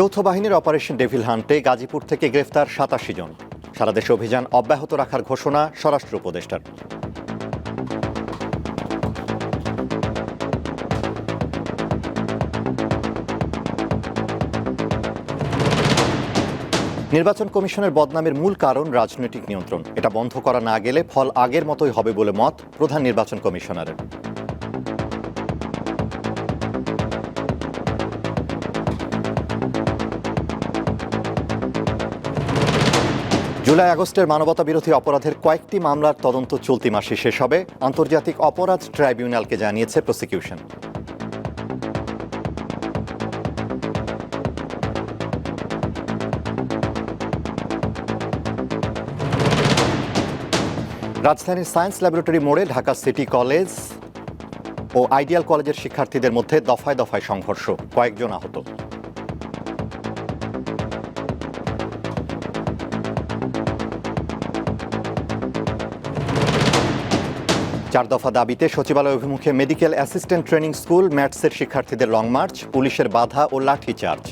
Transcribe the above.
যৌথ বাহিনীর operation devil হান্টে Gazipur থেকে গ্রেফতার সাতাশি জন। সারা দেশে অভিযান অব্যাহত রাখার ঘোষণা স্বরাষ্ট্র উপদেষ্টার। নির্বাচন কমিশনের বদনামের মূল কারণ রাজনৈতিক নিয়ন্ত্রণ। এটা বন্ধ করা না গেলে ফল আগের মতোই হবে বলে মত প্রধান নির্বাচন কমিশনারের। জুলাই আগস্টের মানবতা বিরোধী অপরাধের কয়েকটি মামলার তদন্ত চলতি মাসে শেষ হবে। আন্তর্জাতিক অপরাধ ট্রাইব্যুনালকে জানিয়েছে প্রসিকিউশন। রাজধানীর সায়েন্স ল্যাবরেটরি মোড়ে ঢাকা সিটি কলেজ ও আইডিয়াল কলেজের শিক্ষার্থীদের মধ্যে দফায় দফায় সংঘর্ষ, কয়েকজন আহত। চার দফা দাবিতে সচিবালয় অভিমুখে মেডিকেল অ্যাসিস্ট্যান্ট ট্রেনিং স্কুল, ম্যাটসের শিক্ষার্থীদের লং মার্চ, পুলিশের বাধা ও লাঠিচার্জ